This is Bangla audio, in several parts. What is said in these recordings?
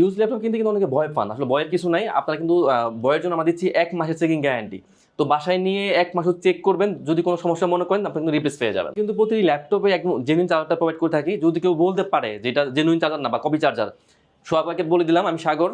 ইউজ ল্যাপটপ কিনতে কিন্তু অনেকে ভয় পান। আসলে ভয়ের কিছু নাই। আপনারা কিন্তু ভয়ের জন্য আমরা দিচ্ছি এক মাসের চেকিং গ্যারান্টি তো বাসায় নিয়ে এক মাস চেক করবেন। যদি কোনো সমস্যা মনে করেন, আপনি কিন্তু রিপ্লেস পেয়ে যাবেন। কিন্তু প্রতিটি ল্যাপটপে একদম জেনুইন চার্জারটা প্রোভাইড করে থাকি। যদি কেউ বলতে পারে যেটা জেনুইন চার্জার না বা কপি চার্জার সবাইকে বলে দিলাম, আমি সাগর।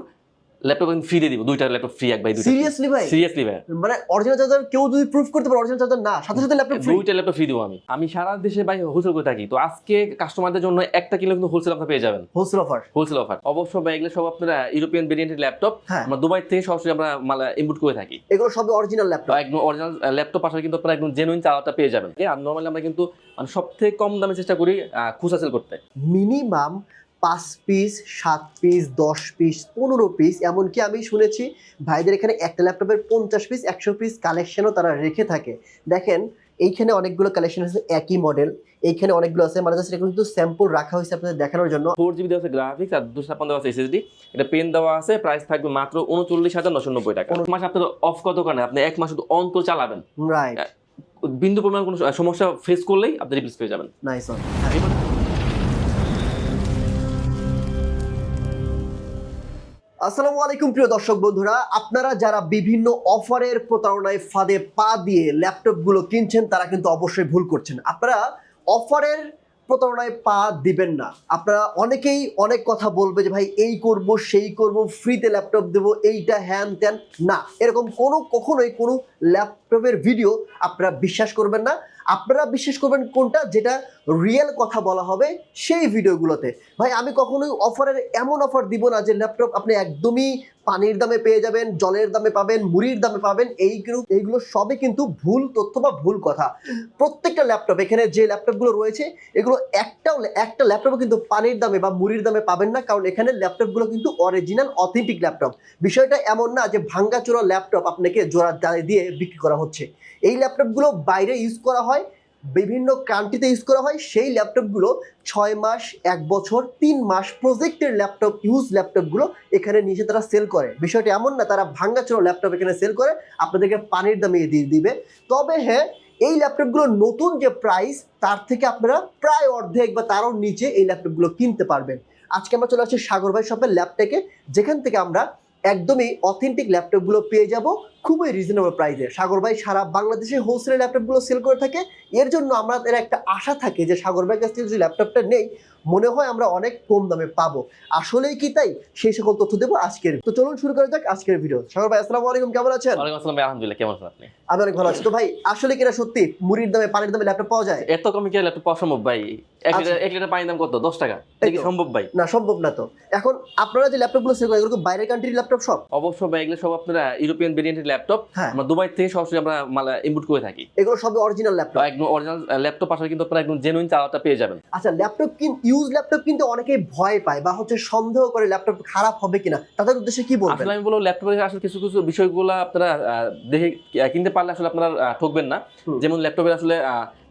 ল্যাপটপ ফ্রি দিয়ে দিব দুইটা ল্যাপটপ ফ্রি এক বাই দুইটা সিরিয়াসলি ভাই? সিরিয়াসলি ভাই। মানে অরিজিনাল চার্জার কেউ যদি প্রুফ করতে পারে অরিজিনাল চার্জার না সাথে সাথে ল্যাপটপ ফ্রি দুইটা ল্যাপটপ ফ্রি দিব আমি। আমি সারা দেশে ভাই হোলসেল করে থাকি তো আজকে কাস্টমারদের জন্য একটা কিলো কিন্তু হোলসেল আপনারা পেয়ে যাবেন। হোলসেল অফার হোলসেল অফার অবশ্য ভাই এগুলো সব আপনারা ইউরোপিয়ান ভেরিয়েন্টের ল্যাপটপ হ্যাঁ। আমরা দুবাই থেকে সরাসরি আমরা মাল ইম্পোর্ট করে থাকি। এগুলো সবই অরিজিনাল ল্যাপটপ একদম অরিজিনাল ল্যাপটপ আসলে কিন্তু আপনারা একদম জেনুইন চালাটা পেয়ে যাবেন। আর নর্মালি আমরা কিন্তু মানে সব থেকে কম দামে চেষ্টা করি খুচরা সেল করতে। মিনিমাম পাঁচ পিস সাত পিস দশ পিস পনেরো পিস এমনকি আমি শুনেছি ভাইদের এখানে একটা ল্যাপটপের পঞ্চাশ পিস একশো পিস কালেকশনও তারা রেখে থাকে। দেখেন এইখানে অনেকগুলো কালেকশন আছে একই মডেল এইখানে অনেকগুলো আছে মানে জাস্ট কিন্তু স্যাম্পল রাখা হয়েছে আপনাদের দেখানোর জন্য। ফোর জিবি দেওয়া আছে গ্রাফিক্স আর দুশো ছাপ্পান্ন দেওয়া আছে এসএসডি এটা পেন দেওয়া আছে প্রাইস থাকবে মাত্র উনচল্লিশ হাজার নশো নব্বই টাকা। মাস আপনার অফ কত কারণে? আপনি এক মাস শুধু অন্তর চালাবেন। রাইট বিন্দু পরিমাণ কোনো সমস্যা ফেস করলেই আপনি রিপ্লেস পেয়ে যাবেন। নাইস আসসালামু আলাইকুম প্রিয় দর্শক বন্ধুরা, আপনারা যারা বিভিন্ন অফারের প্রতারণায় ফাঁদে পা দিয়ে ল্যাপটপগুলো কিনছেন, তারা কিন্তু অবশ্যই ভুল করছেন। আপনারা অফারের প্রতারণায় পা দিবেন না। আপনারা অনেকেই অনেক কথা বলবে যে, ভাই, এই করব, সেই করব, ফ্রিতে ল্যাপটপ দেব, এইটা হ্যান ত্যান। না, এরকম কোনো, কখনোই কোনো ল্যাপটপের ভিডিও আপনারা বিশ্বাস করবেন না। আপনারা বিশ্বাস করবেন কোনটা? যেটা রিয়েল কথা বলা হবে সেই ভিডিওগুলোতে ভাই, আমি কখনোই অফারের এমন অফার দিব না যে ল্যাপটপ আপনি একদমই পানির দামে পেয়ে যাবেন, জলের দামে পাবেন, মুড়ির দামে পাবেন এইগুলো এইগুলো সবই কিন্তু ভুল তথ্য বা ভুল কথা। প্রত্যেকটা ল্যাপটপ এখানে যে ল্যাপটপগুলো রয়েছে, এগুলো একটাও একটা ল্যাপটপও কিন্তু পানির দামে বা মুড়ির দামে পাবেন না, কারণ এখানে ল্যাপটপগুলো কিন্তু অরিজিনাল অথেন্টিক ল্যাপটপ বিষয়টা এমন না যে ভাঙ্গাচোরা ল্যাপটপ আপনাকে জোড়া দিয়ে বিক্রি করা হচ্ছে। এই ল্যাপটপগুলো বাইরে ইউজ করা হয়, বিভিন্ন কান্ট্রিতে ইউজ করা হয়, সেই ল্যাপটপগুলো ছয় মাস, এক বছর, তিন মাস প্রজেক্টের ল্যাপটপ ইউজ ল্যাপটপগুলো এখানে নিচে তারা সেল করে। বিষয়টি এমন না, তারা ভাঙ্গাচোরা ল্যাপটপ এখানে সেল করে, আপনাদেরকে পানির দামে দিয়ে দিবে। তবে হ্যাঁ এই ল্যাপটপগুলোর নতুন যে প্রাইস তার থেকে আপনারা প্রায় অর্ধেক বা তারও নিচে এই ল্যাপটপগুলো কিনতে পারবেন। আজকে আমরা চলে আসছি সাগর ভাই শপের ল্যাপটেকে যেখান থেকে আমরা একদমই অথেন্টিক ল্যাপটপগুলো পেয়ে যাব। খুবই রিজনেবল প্রাইসে সাগর ভাই সারা বাংলাদেশে হোলসেল ল্যাপটপগুলো সেল করে থাকে। এর জন্য আমাদের একটা আশা থাকে যে সাগর ভাইয়ের কাছ থেকে যদি ল্যাপটপটা নেই মনে হয় আমরা অনেক কম দামে পাবো। আসলেই কি তাই? সেই সকল তথ্য দেবো আজকের। তো চলুন শুরু করা যাক আজকের ভিডিও সাগর ভাই আসসালামু আলাইকুম কেমন আছেন? ওয়ালাইকুম আসসালাম আলহামদুলিল্লাহ কেমন আছেন আপনি? আমি অনেক ভালো আছি। তো ভাই আসলে কিনা সত্যি মুড়ির দামে পানির দামে ল্যাপটপ পাওয়া যায়? এত কমে কি ল্যাপটপ পাওয়া সম্ভব ভাই? এক আচ্ছা। লিটার এক লিটার পানির দাম কত? দশ টাকা। এটা সম্ভব ভাই? না সম্ভব না তো। এখন আপনারা যে ল্যাপটপগুলো সেল করেন এগুলো কি বাইরের কান্ট্রির ল্যাপটপ সব অবশ্য ভাই এগুলো সব আপনারা ইউরোপিয়ান ভেরিয়েন্টের ল্যাপটপ আমরা দুবাই থেকে সরাসরি আমরা মাল ইম্পোর্ট করে থাকি। এগুলো সবই অরিজিনাল ল্যাপটপ একদম অরিজিনাল ল্যাপটপ আসলে কিন্তু আপনারা একদম জেনুইন চালাটা পেয়ে যাবেন। আচ্ছা ল্যাপটপ কিন ইউজ ল্যাপটপ কিন্তু অনেকেই ভয় পায় বা হচ্ছে সন্দেহ করে ল্যাপটপ খারাপ হবে কিনা। তাদের উদ্দেশ্যে কি বলবেন? আসলে আমি বলব ল্যাপটপের আসলে কিছু কিছু বিষয়গুলো আপনারা দেখে কিনতে পারলে আসলে আপনারা ঠকবেন না। যেমন ল্যাপটপের আসলে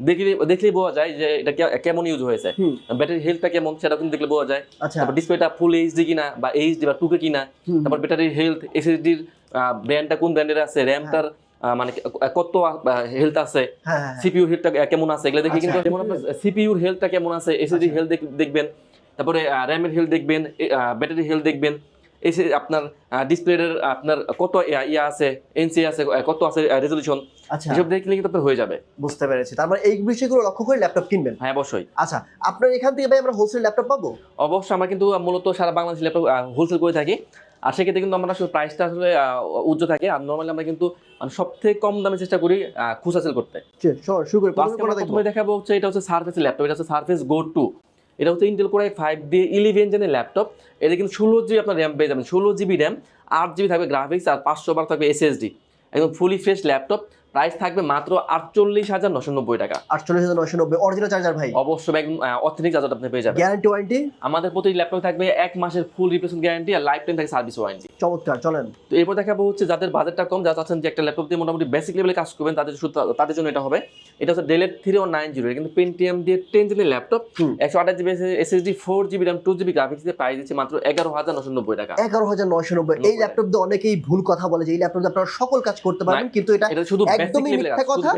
দেখলে দেখলেই বোঝা যায় যে এটা কেমন ইউজ হয়েছে। ব্যাটারি হেলথটা কেমন সেটা কিন্তু দেখলে বোঝা যায়। আচ্ছা। তারপর ডিসপ্লেটা ফুল এইচডি কিনা বা এইচডি বা টুকে কিনা। তারপর ব্যাটারির হেলথ এসএসডির ব্র্যান্ডটা কোন ব্র্যান্ডের আছে? র্যামটার মানে কত হেলথ আছে? হ্যাঁ হ্যাঁ, হ্যাঁ। সিপিইউ হেলথটা কেমন আছে? এগুলো দেখে আচ্ছা। কিন্তু যেমন আপনার সিপিইউর হেলথটা কেমন আছে? এসএসডি আচ্ছা। হেলথ দেখবেন। তারপরে র্যামের হেলথ দেখবেন ব্যাটারি হেলথ দেখবেন। এসে আপনার ডিসপ্লের আপনার কত ইয়া আছে? এনসি আছে কত আছে রেজলিউশন আচ্ছা। এসব দেখলে কিন্তু আপনার হয়ে যাবে। বুঝতে পেরেছি। তার মানে এই বিষয়গুলো লক্ষ্য করে ল্যাপটপ কিনবেন? হ্যাঁ অবশ্যই। আচ্ছা আপনার এখান থেকে ভাই আমরা হোলসেল ল্যাপটপ পাবো? অবশ্যই আমরা কিন্তু মূলত সারা বাংলাদেশ ল্যাপটপ হোলসেল করে থাকি। আর সেক্ষেত্রে কিন্তু আমরা আসলে প্রাইসটা আসলে উজ্জ্ব থাকে। আর নর্মালি আমরা কিন্তু মানে সব থেকে কম দামে চেষ্টা করি খুচা সেল করতে। শুরু করে। প্রথমে দেখাবো? হচ্ছে এটা হচ্ছে সার্ফেস ল্যাপটপ এটা হচ্ছে সার্ফেস গো টু এটা হচ্ছে ইন্টেল কোর ফাইভ দিয়ে ইলেভেন জেনের ল্যাপটপ এটা কিন্তু ষোলো জিবি আপনার র্যাম পেয়ে যাবেন। ষোলো জিবি র্যাম আট জিবি থাকবে গ্রাফিক্স আর পাঁচশো বার থাকবে এসএসডি একদম ফুলি ফ্রেশ ল্যাপটপ প্রাইস থাকবে মাত্র আটচল্লিশ হাজার নশো নব্বই টাকা। আটচল্লিশ হাজার নয়শো নব্বই। অরিজিনাল চার্জার ভাই। অবশ্যই একদম অথেন্টিক চার্জার আপনি পেয়ে যাবেন। গ্যারান্টি ওয়ারেন্টি আমাদের প্রতি ল্যাপটপ থাকবে এক মাসের ফুল রিপ্লেসমেন্ট গ্যারান্টি আর লাইফ টাইম থাকে সার্ভিস ওয়ারেন্টি চমৎকার চলেন। তো এরপর দেখাবো হচ্ছে যাদের বাজেটটা কম যারা চাচ্ছেন যে একটা ল্যাপটপ দিয়ে মোটামুটি বেসিক লেভেলে কাজ করবেন তাদের তাদের জন্য এটা হবে। এটা হচ্ছে ডেলের থ্রি ওয়ান নাইন জিরো কিন্তু পেন্টিএম দিয়ে টেন জিবির ল্যাপটপ একশো আঠাশ GB SSD four GB RAM two GB graphics দিয়ে প্রাইস দিচ্ছে মাত্র এগারো হাজার নশো নব্বই টাকা। এগারো হাজার নয়শো নব্বই। এই ল্যাপটপ দিয়ে অনেকেই ভুল কথা বলে যে এই ল্যাপটপ দিয়ে আপনারা সকল কাজ করতে পারবেন কিন্তু এটা এটা শুধু একদমই মিথ্যা কথা।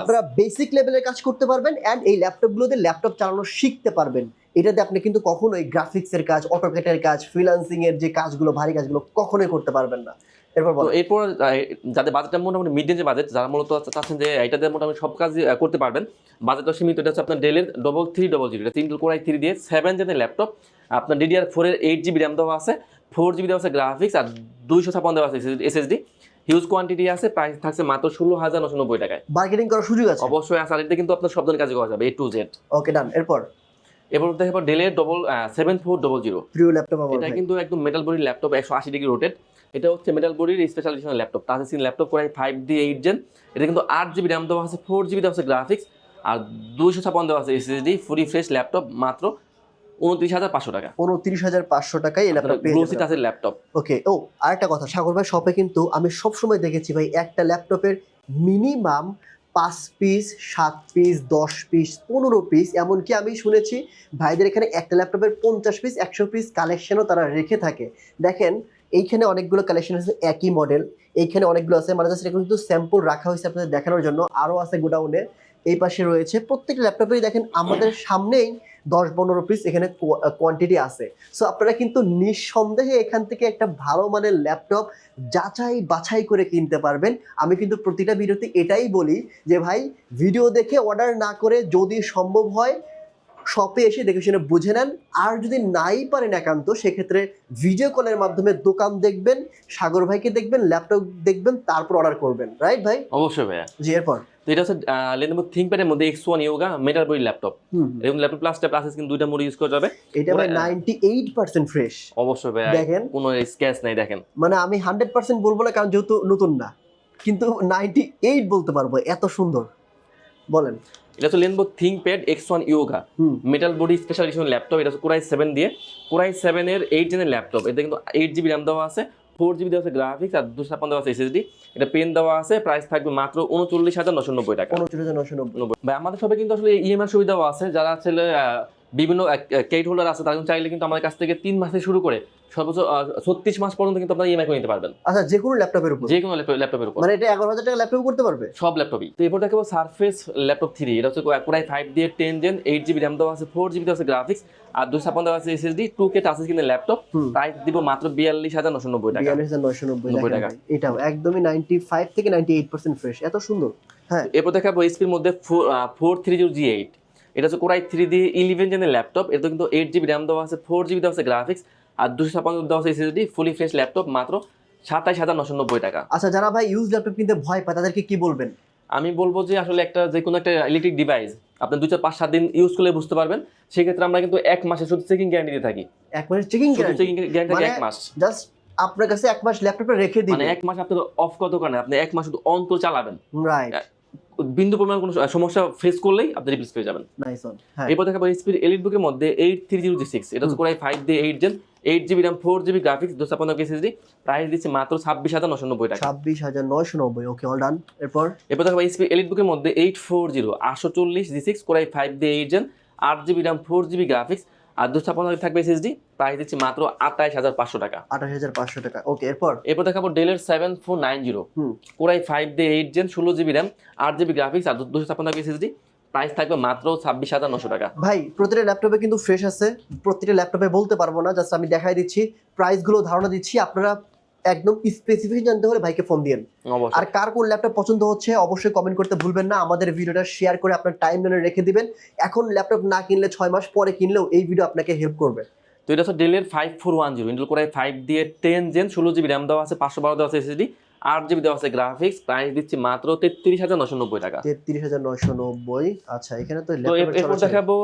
আপনারা বেসিক লেভেলের কাজ করতে পারবেন এই ল্যাপটপগুলোতে ল্যাপটপ চালানো শিখতে পারবেন। এটাতে আপনি কিন্তু কখনোই গ্রাফিক্সের কাজ অটোকেটের কাজ ফ্রিল্যান্সিং এর যে কাজগুলো ভারী কাজগুলো কখনোই করতে পারবেন না। এরপর এরপর যাদের বাজেটটা মোটামুটি মিড রেঞ্জের বাজেট যারা মূলত চাচ্ছেন যে এটাতে মোটামুটি সব কাজ করতে পারবেন বাজেটটা সীমিত এটা হচ্ছে আপনার ডেলের ডবল থ্রি ডবল জিরো এটা তিনটে কোরাই থ্রি দিয়ে সেভেন জেনের ল্যাপটপ আপনার ডিডিআর ফোরের এইট জিবি র্যাম দেওয়া আছে ফোর জিবি দেওয়া আছে গ্রাফিক্স আর দুইশো ছাপান্ন দেওয়া আছে এসএসডি হিউজ কোয়ান্টিটি আছে প্রাইস থাকছে মাত্র ষোলো হাজার নশো নব্বই টাকায়। বার্গেনিং করার সুযোগ আছে? অবশ্যই আছে আর এটা কিন্তু আপনার সব ধরনের কাজে করা যাবে এ টু জেড ওকে ডান এরপর? এরপর দেখো ডেলের double seven four double zero প্রিয় ল্যাপটপ এটা কিন্তু একদম মেটাল বডির ল্যাপটপ একশো আশি ডিগ্রি রোটেট এটা হচ্ছে মেটাল বডির special edition laptop touch screen laptop করে ফাইভ ডি এইট জেন এটা কিন্তু আট জিবি র্যাম দেওয়া আছে ফোর জিবি দেওয়া আছে গ্রাফিক্স আর দুইশো ছাপান্ন দেওয়া আছে এসএসডি ফুলি ফ্রেশ ল্যাপটপ মাত্র উনত্রিশ হাজার পাঁচশো টাকা। উনত্রিশ হাজার পাঁচশো টাকায় এই ল্যাপটপ গ্লোসি টাচের ল্যাপটপ ওকে ও আরেকটা কথা সাগর ভাই শপে কিন্তু আমি সবসময় দেখেছি ভাই একটা ল্যাপটপের মিনিমাম পাঁচ পিস সাত পিস দশ পিস পনেরো পিস এমনকি আমি শুনেছি ভাইদের এখানে একটা ল্যাপটপের পঞ্চাশ পিস একশো পিস কালেকশনও তারা রেখে থাকে। দেখেন এইখানে অনেকগুলো কালেকশন আছে একই মডেল এইখানে অনেকগুলো আছে মানে জাস্ট কিন্তু স্যাম্পল রাখা হয়েছে আপনাদের দেখানোর জন্য আরও আছে গোডাউনে এই পাশে রয়েছে প্রত্যেকটা ল্যাপটপেই দেখেন আমাদের সামনেই দশ পনেরো পিস এখানে কোয়ান্টিটি আছে। সো আপনারা কিন্তু নিঃসন্দেহে এখান থেকে একটা ভালো মানের ল্যাপটপ যাচাই বাছাই করে কিনতে পারবেন। আমি কিন্তু প্রতিটা ভিডিওতে এটাই বলি যে ভাই ভিডিও দেখে অর্ডার না করে যদি সম্ভব হয় শপে এসে দেখে শুনে বুঝে নেন। আর যদি নাই পারেন একান্ত সেক্ষেত্রে ভিডিও কলের মাধ্যমে দোকান দেখবেন সাগর ভাইকে দেখবেন ল্যাপটপ দেখবেন তারপর অর্ডার করবেন। রাইট ভাই? অবশ্যই ভাইয়া। জি এরপর। এটা হচ্ছে লেনোভো থিঙ্কপ্যাডের মধ্যে X one Yoga metal body laptop এবং ল্যাপটপ প্লাসটা প্লাস কিন্তু দুইটা মোড ইউজ করা যাবে। এটা ভাই ওরা- নাইনটি এইট পার্সেন্ট ফ্রেশ অবশ্যই ভাইয়া দেখেন। কোনো স্ক্যাচ নাই দেখেন। মানে আমি হান্ড্রেড পার্সেন্ট বলব না কারণ যেহেতু নতুন না। কিন্তু নাইনটি এইট বলতে পারব এত সুন্দর। বলেন। এটা হচ্ছে Lenovo ThinkPad X one Yoga metal body special edition laptop এটা হচ্ছে কোরাই সেভেন দিয়ে। কোরাই সেভেনের এইট জেনের ল্যাপটপ এতে কিন্তু এইট জিবি র্যাম দেওয়া আছে। ফোর জিবি দেওয়া আছে গ্রাফিক্স আর দুশো ছাপ্পান্ন দেওয়া আছে এসএসডি এটা পেন দেওয়া আছে প্রাইস থাকবে মাত্র উনচল্লিশ হাজার নশো নব্বই টাকা। উনচল্লিশ হাজার নশো নব্বই। ভাই আমাদের সবাই কিন্তু আসলে ইএমআই সুবিধাও আছে। যারা আসলে আহ, বিভিন্ন কেট হোল্ডার আছে তারা কিন্তু চাইলে কিন্তু আমাদের কাছ থেকে তিন মাসে শুরু করে সর্বোচ্চ ছত্রিশ মাস পর্যন্ত কিন্তু আপনারা ইএমআই করে নিতে পারবেন। আচ্ছা যে কোনো ল্যাপটপের উপর? যে কোনো ল্যাপটপের উপর। মানে এটা এগারো হাজার টাকা ল্যাপটপ করতে পারবে? সব ল্যাপটপই। তো এরপর দেখাবো সারফেস ল্যাপটপ থ্রি এটা হচ্ছে কোরাই ফাইভ দিয়ে ten gen eight GB RAM দেওয়া আছে ফোর জিবি দেওয়া আছে গ্রাফিক্স আর দুশো ছাপ্পান্ন দেওয়া আছে এসএসডি টু কে টাচ স্ক্রিনের ল্যাপটপ প্রাইস দিব মাত্র বিয়াল্লিশ হাজার নশো নব্বই টাকা। বিয়াল্লিশ হাজার নয়শো নব্বই নব্বই টাকা। এটাও একদমই নাইনটি ফাইভ থেকে নাইনটি এইট পার্সেন্ট ফ্রেশ এত সুন্দর। হ্যাঁ। এরপর দেখাবো এইচপির মধ্যে four three zero G eight এটা হচ্ছে কোরাই থ্রি দিয়ে ইলেভেন জেনের ল্যাপটপ এটা কিন্তু এইট জিবি র্যাম দেওয়া আছে ফোর জিবি দেওয়া আছে গ্রাফিক্স আর দুশো ছাপ্পান্ন দেওয়া আছে এসএসডি ফুলি ফ্রেশ ল্যাপটপ মাত্র সাতাইশ হাজার নশো নব্বই টাকা। আচ্ছা যারা ভাই ইউজ ল্যাপটপ কিনতে ভয় পায় তাদেরকে কি বলবেন? আমি বলব যে আসলে একটা যে কোনো একটা ইলেকট্রিক ডিভাইস আপনি দু চার পাঁচ সাত দিন ইউজ করলে বুঝতে পারবেন। সেক্ষেত্রে আমরা কিন্তু এক মাসে শুধু চেকিং গ্যারান্টি দিয়ে থাকি। এক মাসের চেকিং চেকিং গ্যারান্টি এক মাস। জাস্ট আপনার কাছে এক মাস ল্যাপটপটা রেখে মানে এক মাস আপনার অফ কত কারণে? আপনি এক মাস শুধু অন করে চালাবেন। রাইট বিন্দু পরিমাণ কোনো সমস্যা ফেস করলেই আপনি রিপ্লেস পেয়ে যাবেন। হ্যাঁ। এরপর দেখাবো এইচপির এলিট বুকের মধ্যে eight three zero G six এটা হচ্ছে কোরাই ফাইভ দিয়ে eight gen eight GB RAM four GB graphics দুশো ছাপ্পান্ন এসএসডি প্রাইস দিচ্ছে মাত্র ছাব্বিশ হাজার নশো নব্বই টাকা। ছাব্বিশ হাজার নয়শো নব্বই। ওকে অল ডান এরপর? এরপর দেখা দেখাবো এইচপি এলিট বুকের মধ্যে এইট ফোর জিরো আটশো চল্লিশ G six core i five দিয়ে এইট জেন আট GB RAM four GB graphics আর দুশো ছাপ্পান্ন থাকবে এসএসডি প্রাইস দিচ্ছি মাত্র আঠাশ হাজার পাঁচশো টাকা। আঠাশ হাজার পাঁচশো টাকা। ওকে এরপর? এরপর দেখাবো ডেলের seven four nine zero core i five day eight gen ষোলো জিবি র্যাম আট জিবি গ্রাফিক্স আর দুশো ছাপ্পান্ন এসএসডি প্রাইস থাকবে মাত্র ছাব্বিশ হাজার নশো টাকা। ভাই প্রতিটা ল্যাপটপে কিন্তু ফ্রেশ আছে। প্রতিটা ল্যাপটপে বলতে পারব না জাস্ট আমি দেখাই দিচ্ছি। প্রাইসগুলো ধারণা দিচ্ছি আপনারা একদম স্পেসিফিক জানতে হলে ভাইকে ফোন দিন আর কার কোন ল্যাপটপ পছন্দ হচ্ছে অবশ্যই কমেন্ট করতে ভুলবেন না। আমাদের ভিডিওটা শেয়ার করে আপনার টাইম লাইনে রেখে দিবেন। এখন ল্যাপটপ না কিনলে ছয় মাস পরে কিনলেও এই ভিডিও আপনাকে হেল্প করবে। তো এটা হচ্ছে ডেলের five four one zero Intel core i five দিয়ে টেন জেন ষোলো জিবি র্যাম দেওয়া আছে পাঁচশো বারো দেওয়া আছে এসএসডি আট জিবি দেওয়া আছে গ্রাফিক্স প্রাইস দিচ্ছি মাত্র তেত্রিশ হাজার নশো নব্বই টাকা। তেত্রিশ হাজার নয়শো নব্বই। আচ্ছা এখানে তো তো এর- এরপর দেখাবো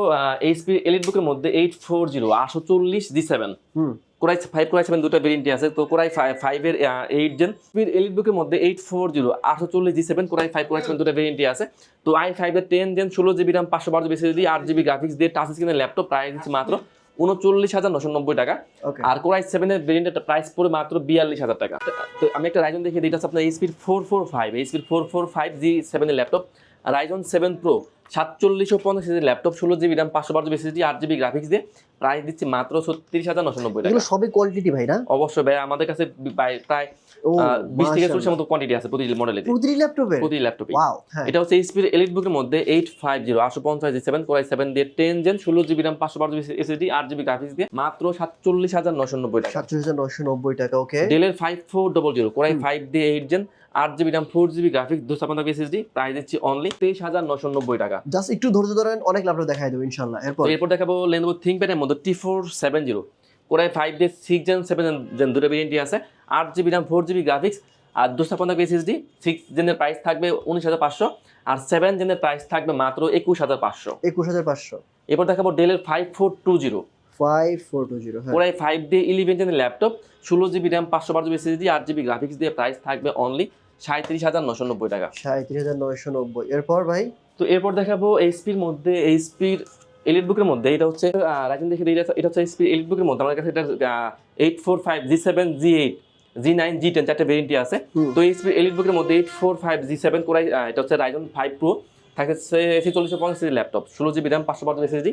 এইচপি এলিট বুকের মধ্যে এইট ফোর জিরো আটশো চল্লিশ G seven hmm. Core i five core i seven দুটো ভেরিয়েন্টই আছে। তো কোরাই ফাইভের এইট জেন এলিট বুকের মধ্যে এইট ফোর জিরো আটশো চল্লিশ G seven core i five core i seven দুটো ভেরিয়েন্টই আছে। তো আই ফাইভের টেন জেন ষোলো জিবি র্যাম পাঁচশো বারো জিবি এসএসডি আট জিবি গ্রাফিক্স দিয়ে টাচ স্ক্রিনের ল্যাপটপ প্রাইস দিচ্ছি মাত্র উনচল্লিশ হাজার নশো নব্বই টাকা। আর কোরাই সেভেনের ভেরিয়েন্টের প্রাইস পড়ে মাত্র বিয়াল্লিশ হাজার টাকা। তো আমি একটা রাইজন দেখে দিই এটা হচ্ছে আপনার এইচপির ফোর ফোর ফাইভ এইচপির ফোর ফোর ফাইভ জি সেভেনের ল্যাপটপ রাইজন সেভেন প্রো সাতচল্লিশশো পঞ্চাশ সিজির ল্যাপটপ ষোলো জিবি র্যাম পাঁচশো বারো জিবি এসএসডি আট জিবি গ্রাফিক্স দিয়ে প্রাইস দিচ্ছি মাত্র ছত্রিশ হাজার নশো নব্বই টাকা। সবই কোয়ালিটি ভাই না? অবশ্যই ভাই আমাদের কাছে প্রায়- বিশ থেকে চল্লিশের মতো কোয়ান্টিটি আছে প্রতিটি মডেলের প্রতিটি ল্যাপটপে প্রতিটি ল্যাপটপে এটা হচ্ছে এইচপির এলিট বুকের মধ্যে এইট ফাইভ জিরো আটশো পঞ্চাশ G seven core i seven দিয়ে টেন জেন ষোলো জিবি র্যাম পাঁচশো বারো জিবি এসএসডি আট জিবি গ্রাফিক্স দিয়ে মাত্র সাতচল্লিশ হাজার নশো নব্বই টাকা। সাতচল্লিশ হাজার নশো নব্বই টাকা ওকে ডেলের five four double zero core i five দিয়ে এইট জেন আট GB RAM four GB graphics দুশো পঞ্চাশ এসএসডি প্রাইস দিচ্ছি অনলি তেইশ হাজার নশো নব্বই টাকা। জাস্ট একটু ধৈর্য ধরেন অনেক ল্যাপটপ দেখাই দেবো ইনশাল্লাহ এরপর? এরপর দেখাবো লেনোভো থিঙ্কপ্যাডের মধ্যে T four seven zero core i five দিয়ে সিক্স জেন সেভেন জেন দুটো ভেরিয়েন্টই আছে। আট GB RAM four GB graphics আর দুশো পঞ্চাশ এসএসডি সিক্স জেনের প্রাইস থাকবে উনিশ হাজার পাঁচশো আর সেভেন জেনের প্রাইস থাকবে মাত্র একুশ হাজার পাঁচশো। একুশ হাজার পাঁচশো। এরপর দেখাবো ডেলের five four two zero five four two zero ওরাই ফাইভ ডে ইলেভেন জেনের ল্যাপটপ ষোলো জিবি র্যাম পাঁচশো বারো জিবি এসএসডি আট জিবি গ্রাফিক্স দিয়ে প্রাইস থাকবে অনলি সাঁত্রিশ হাজার নশো নব্বই টাকা। সাঁত্রিশ হাজার নয়শো নব্বই। এরপর ভাই? তো এরপর দেখাবো এইচপির মধ্যে এইচপির এলিট বুকের মধ্যে এটা হচ্ছে রাজন দেখে এটা হচ্ছে এইচপি এলিট বুকের মধ্যে। আমার কাছে এটা eight four five G seven G eight G nine G ten চারটে ভেরিয়েন্টই আছে। তো এইচপি এলিট বুকের মধ্যে eight four five G seven core i এটা হচ্ছে রাইজন ফাইভ প্রো থাকছে এসি চল্লিশশো পঞ্চাশ ল্যাপটপ ষোলো জিবি র্যাম পাঁচশো বারো এসএসডি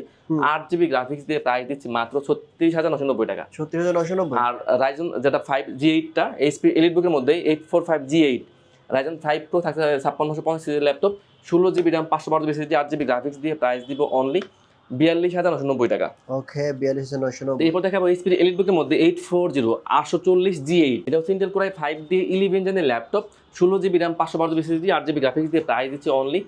আট জিবি গ্রাফিক্স দিয়ে প্রাইস দিচ্ছি মাত্র ছত্রিশ হাজার নশো নব্বই টাকা। ছত্রিশ হাজার নয়শো নব্বই। আর রাইজন যেটা ফাইভ জি এইটটা এইচপি এলিট বুকের মধ্যে eight four five G eight Ryzen five pro থাকছে ছাপ্পান্নশো পঞ্চাশ ল্যাপটপ ষোলো জিবি র্যাম পাঁচশো বারো জিবি আট জিবি গ্রাফিক্স দিয়ে প্রাইস দিব অনলি বিয়াল্লিশ হাজার নশো নব্বই টাকা। ওকে বিয়াল্লিশ হাজার নয়শো নব্বই। এরপর দেখাবো এইচপি এলিট বুকের মধ্যে এইট ফোর জিরো আটশো চল্লিশ জি এইট এটা হচ্ছে ইন্টেল কোরাই ফাইভ দিয়ে ইলেভেন জেনের ল্যাপটপ ষোলো জিবি র্যাম পাঁচশো বারো জিবি সিজি আট জিবি গ্রাফিক্স দিয়ে প্রাইস দিচ্ছে অনলি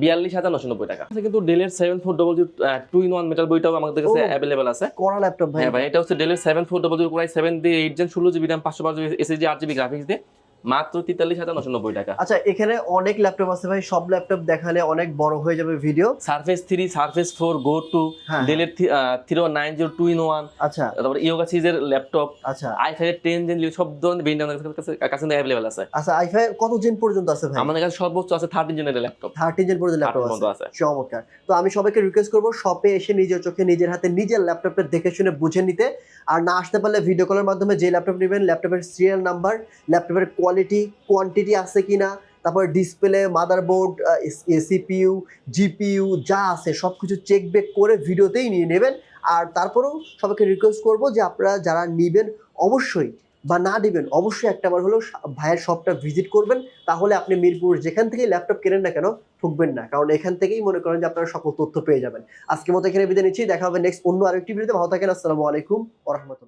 বিয়াল্লিশ হাজার নশো নব্বই টাকা। আচ্ছা, কিন্তু ডেলের seven four double zero two in one metal বইটাও আমাদের কাছে। অ্যাভেলেবল আছে। কড়া ল্যাপটপ ভাই। হ্যাঁ ভাই এটা হচ্ছে ডেলের seven four double zero core i seven দিয়ে এইট জেন ষোলো জিবি র্যাম পাঁচশো বারো জিবি এসএসডি আট জিবি গ্রাফিক্স দিয়ে মাত্র তেতাল্লিশ হাজার নশো নব্বই টাকা। আচ্ছা এখানে অনেক ল্যাপটপ আছে ভাই সব ল্যাপটপ দেখালে অনেক বড় হয়ে যাবে video surface three surface four go two ডেলের three nine zero two in one আচ্ছা। তারপরে ইয়োগা সিজের ল্যাপটপ আচ্ছা। আই ফাইভ টেন জেন সব ধরনের আমাদের কাছে কাছে অ্যাভেলেবল আছে। আচ্ছা আইফাই কত জেন পর্যন্ত আছে ভাই? আমাদের কাছে সর্বোচ্চ আছে থার্টিন জেনের ল্যাপটপ থার্টি জেন পর্যন্ত ল্যাপটপ আছে আছে। চমৎকার। তো আমি সবাইকে রিকোয়েস্ট করব শপে এসে নিজের চোখে নিজের হাতে নিজের ল্যাপটপটা দেখে শুনে বুঝে নিতে। আর না আসতে পারলে ভিডিও কলের মাধ্যমে যে ল্যাপটপ নেবেন ল্যাপটপের সিরিয়াল নাম্বার ল্যাপটপের কোয়ালিটি কোয়ান্টিটি আছে কিনা, তারপর ডিসপ্লে মাদারবোর্ড সিপিইউ জিপিইউ যা আছে সব কিছু চেক বেক করে ভিডিওতেই নিয়ে নেবেন। আর তারপরেও সবাইকে রিকোয়েস্ট করব যে আপনারা যারা নেবেন, অবশ্যই বা না নেবেন, অবশ্যই একটা বার হলেও ভাইয়ের শপটা ভিজিট করবেন। তাহলে আপনি মিরপুর যেখান থেকে ল্যাপটপ কেনেন না কেন, ঠকবেন না। কারণ এখান থেকেই মনে করেন যে আপনারা সকল তথ্য পেয়ে যাবেন। আজকে মতো এখানে বিদায় নিচ্ছি। দেখা হবে নেক্সট অন্য আরেকটি ভিডিওতে ভালো থাকেন। আসসালামু আলাইকুম। ওরহমতুল্লাহ